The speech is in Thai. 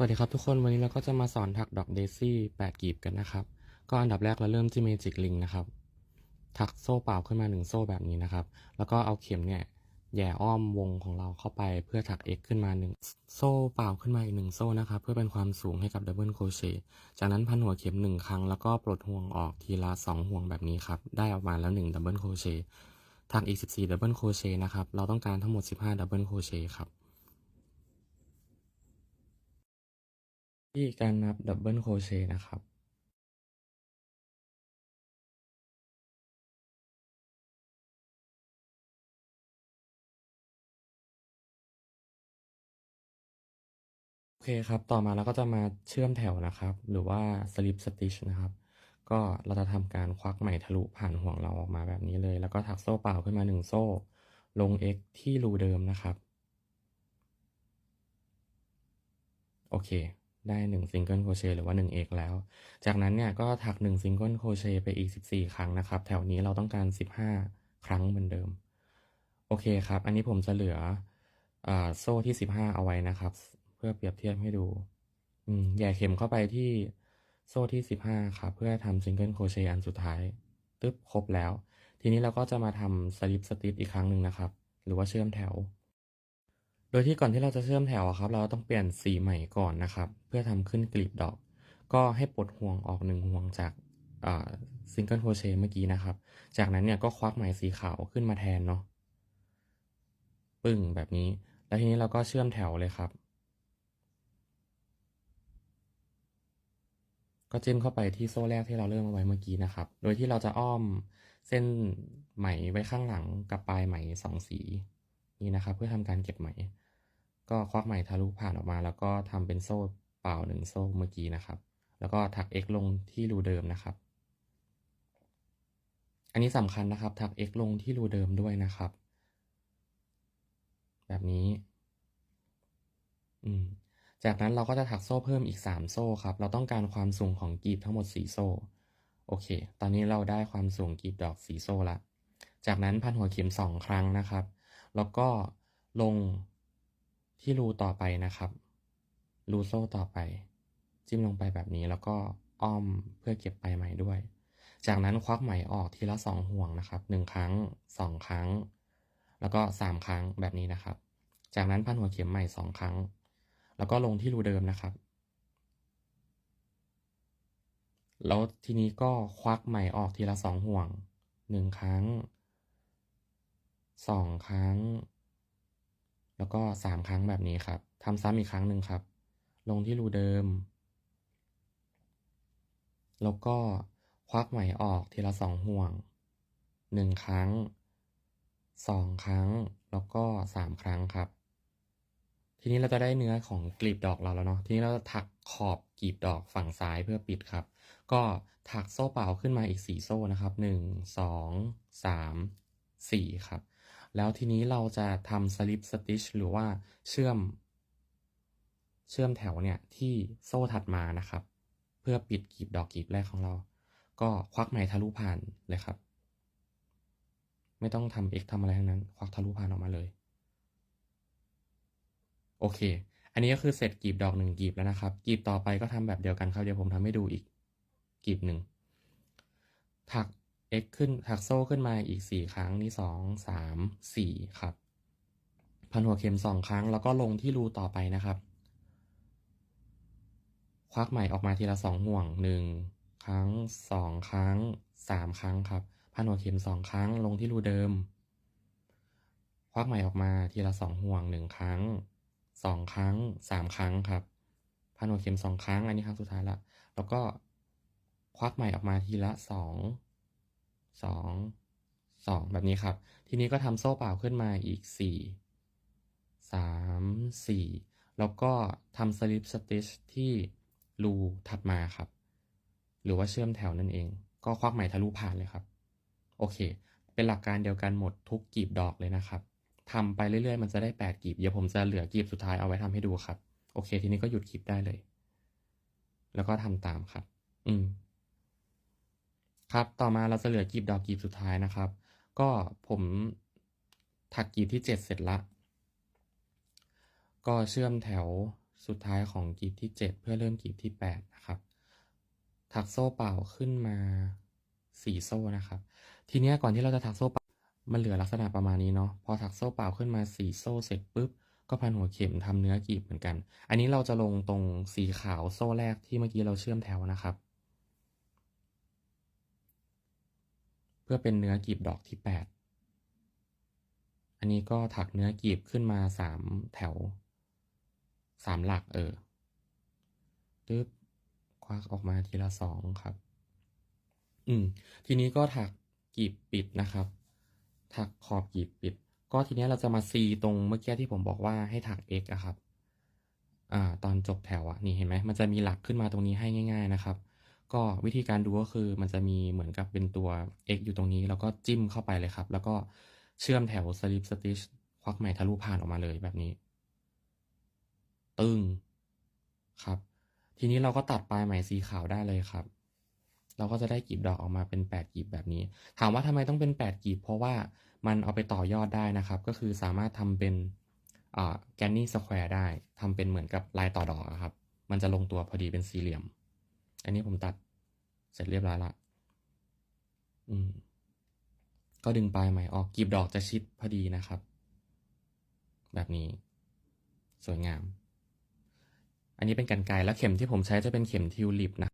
สวัสดีครับทุกคนวันนี้เราก็จะมาสอนถักดอกเดซี่แปดกีบกันนะครับ ก็อันดับแรกเราเริ่มที่เมจิกลิงนะครับ ถักโซ่เปล่าขึ้นมาหนึ่งโซ่แบบนี้นะครับ แล้วก็เอาเข็มเนี่ยแย่อ้อมวงของเราเข้าไปเพื่อถัก X ขึ้นมาหนึ่งโซ่เปล่าขึ้นมาอีกหนึ่งโซ่นะครับ เพื่อเป็นความสูงให้กับดับเบิลโคเชต์จากนั้นพันหัวเข็มหนึ่งครั้งแล้วก็ปลดห่วงออกทีละสองห่วงแบบนี้ครับได้ออกมาแล้วหนึ่งดับเบิลโคเชต์ถักอีกสิบสี่ดับเบิลโคเชต์นะครับเราต้องการทั้งหมดสิบห้าดับเบิลโคเชต์ครับ ที่การนับดับเบิลโครเชต์นะครับโอเคครับ ต่อมาเราก็จะมาเชื่อมแถวนะครับ หรือว่า slip stitch นะครับ ก็เราจะทำการควักไหมทะลุผ่านห่วงเราออกมาแบบนี้เลย แล้วก็ถักโซ่เปล่าขึ้นมาหนึ่งโซ่ ลง x ที่รูเดิมนะครับ โอเค ได้หนึ่งซิงเกิลโคเชหรือว่าหนึ่ง x แล้ว จากนั้นเนี่ยก็ถักหนึ่งซิงเกิลโคเชไปอีกสิบสี่ครั้งนะครับ แถวนี้เราต้องการสิบห้าครั้งเหมือนเดิม โอเคครับ อันนี้ผมจะเหลืออโซ่ที่สิบห้าเอาไว้นะครับ เพื่อเปรียบเทียบให้ดูอแย่เข็มเข้าไปที่โซ่ที่สิบห้าครับ เพื่อทำซิงเกิลโครเชต์อันสุดท้ายตึ๊บครบแล้ว ทีนี้เราก็จะมาทำสลิปสติ t อีกครั้งหนึ่งนะครับ หรือว่าเชื่อมแถว โดยที่ก่อนที่เราจะเชื่อมแถวครับ เราต้องเปลี่ยนสีใหม่ก่อนนะครับ เพื่อทำขึ้นกลีบดอก ก็ให้ปลดห่วงออกหนึ่งห่วงจากซิงเกิลโครเชต์เมื่อกี้นะครับ จากนั้นเนี่ยก็ควักไหมสีขาวขึ้นมาแทนเนาะปึ้งแบบนี้ แล้วทีนี้เราก็เชื่อมแถวเลยครับ ก็จิ้มเข้าไปที่โซ่แรกที่เราเริ่มเอาไว้เมื่อกี้นะครับ โดยที่เราจะอ้อมเส้นไหมไว้ข้างหลังกับปลายไหมสองสีนี่นะครับ เพื่อทำการเก็บไหม ก็ควักไหมทะลุผ่านออกมา แล้วก็ทำเป็นโซ่เปล่าหนึ่งโซ่เมื่อกี้นะครับ แล้วก็ถัก x ลงที่รูเดิมนะครับ อันนี้สำคัญนะครับ ถัก x ลงที่รูเดิมด้วยนะครับ แบบนี้ อืมจากนั้นเราก็จะถักโซ่เพิ่มอีก 3 โซ่ครับ เราต้องการความสูงของกีบทั้งหมด 4 โซ่ โอเค ตอนนี้เราได้ความสูงกีบดอก 4 โซ่ละ จากนั้นพันหัวเข็ม 2 ครั้งนะครับ แล้วก็ลง ที่รูต่อไปนะครับรูโซ่ต่อไป จิ้มลงไปแบบนี้แล้วก็อ้อมเพื่อเก็บปลายไหม่ด้วย จากนั้นควักไหมออกทีละ2ห่วงนะครับ1ครั้ง2ครั้ง แล้วก็3ครั้งแบบนี้นะครับ จากนั้นพันหัวเข็มใหม่2ครั้ง แล้วก็ลงที่รูเดิมนะครับ แล้วทีนี้ก็ควักไหมออกทีละสองห่วงหนึ่งครั้งสองครั้ง แล้วก็สามครั้งแบบนี้ครับทำซ้ำอีกครั้งหนึ่งครับ ลงที่รูเดิม แล้วก็ควักไหมออกทีละสองห่วงหนึ่งครั้งสองครั้ง แล้วก็สามครั้งครับ ทีนี้เราจะได้เนื้อของกลีบดอกเราแล้วเนาะ ทีนี้เราจะถักขอบกลีบดอกฝั่งซ้ายเพื่อปิดครับ ก็ถักโซ่เปล่าขึ้นมาอีกสี่โซ่นะครับหนึ่งสองสามสี่ครับ แล้วทีนี้เราจะทำสลิปสติชหรือว่าเชื่อม เชื่อมแถวเนี่ยที่โซ่ถัดมานะครับ เพื่อปิดกลีบดอกกลีบแรกของเรา ก็ควักไหมทะลุผ่านเลยครับ ไม่ต้องทำ x ทำอะไรทั้งนั้น ควักทะลุผ่านออกมาเลย โอเค อันนี้ก็คือเสร็จกลีบดอกหนึ่งกลีบแล้วนะครับกลีบต่อไปก็ทำแบบเดียวกันครับเดี๋ยวผมทำให้ดูอีกกลีบหนึ่งถัก x ขึ้นถักโซ่ขึ้นมาอีกสี่ครั้งนี่สองสามสี่ครับ พันหัวเข็มสองครั้ง แล้วก็ลงที่รูต่อไปนะครับ ควักไหมออกมาทีละสองห่วงหนึ่งครั้งสองครั้งสามครั้งครับ พันหัวเข็มสองครั้ง ลงที่รูเดิม ควักไหมออกมาทีละสองห่วงหนึ่งครั้งสองครั้งสามครั้งครับ พันหัวเข็มสองครั้ง อันนี้ครั้งสุดท้ายละ แล้วก็ควักไหมออกมาทีละส สองสองแบบนี้ครับ ทีนี้ก็ทำโซ่เปล่าขึ้นมาอีกสี่สามสี่แล้วก็ทำสลิปสติชที่รูถัดมาครับ หรือว่าเชื่อมแถวนั่นเอง ก็ควักไหมทะลุผ่านเลยครับ โอเค เป็นหลักการเดียวกันหมดทุกกลีบดอกเลยนะครับทำไปเรื่อยๆ มันจะได้แปดกลีบ เดี๋ยวผมจะเหลือกลีบสุดท้ายเอาไว้ทำให้ดูครับ โอเค ทีนี้ก็หยุดคลิปได้เลย แล้วก็ทำตามครับ อืม ครับ ต่อมาเราจะเหลือกลีบดอกกลีบสุดท้ายนะครับ ก็ผมถักกลีบที่เจ็ดเสร็จละ ก็เชื่อมแถวสุดท้ายของกลีบที่ 7 เพื่อเริ่มกลีบที่ 8 นะครับ ถักโซ่เปล่าขึ้นมา4โซ่นะครับ ทีนี้ก่อนที่เราจะถักโซ่เปล่า มันเหลือลักษณะประมาณนี้เนาะ พอถักโซ่เปล่าขึ้นมา4โซ่เสร็จปุ๊บ ก็พันหัวเข็มทำเนื้อกลีบเหมือนกัน อันนี้เราจะลงตรงสีขาวโซ่แรกที่เมื่อกี้เราเชื่อมแถวนะครับ พื่อเป็นเนื้อกลีบดอกที่ 8 อันนี้ก็ถักเนื้อกลีบขึ้นมา 3 แถว 3 หลักเออตึ๊บควักออกมาทีละสองครับ อืม ทีนี้ก็ถักกลีบปิดนะครับ ถักขอบกลีบปิด ก็ทีนี้เราจะมาซีตรงเมื่อกี้ที่ผมบอกว่าให้ถัก x อะครับ อ่า ตอนจบแถวอะนี่เห็นไหมมันจะมีหลักขึ้นมาตรงนี้ให้ง่าย ๆ นะครับ ก็วิธีการดูก็คือมันจะมีเหมือนกับเป็นตัว x อยู่ตรงนี้ แล้วก็จิ้มเข้าไปเลยครับ แล้วก็เชื่อมแถวสลิปสติชควักไหมทะลุผ่านออกมาเลยแบบนี้ ตึงครับ ทีนี้เราก็ตัดปลายไหมสีขาวได้เลยครับ เราก็จะได้กลีบดอกออกมาเป็น 8กลีบแบบนี้ ถามว่าทำไมต้องเป็น 8กลีบ เพราะว่ามันเอาไปต่อยอดได้นะครับ ก็คือสามารถทำเป็นแกนนี่สแควร์ได้ทำเป็นเหมือนกับลายต่อดอกครับ มันจะลงตัวพอดีเป็นสี่เหลี่ยม อันนี้ผมตัดเสร็จเรียบร้อยละอืม ก็ดึงปลายไหมออกกีบดอกจะชิดพอดีนะครับ แบบนี้ สวยงาม อันนี้เป็นกันไกลแล้วเข็มที่ผมใช้จะเป็นเข็มทิวลิปนะ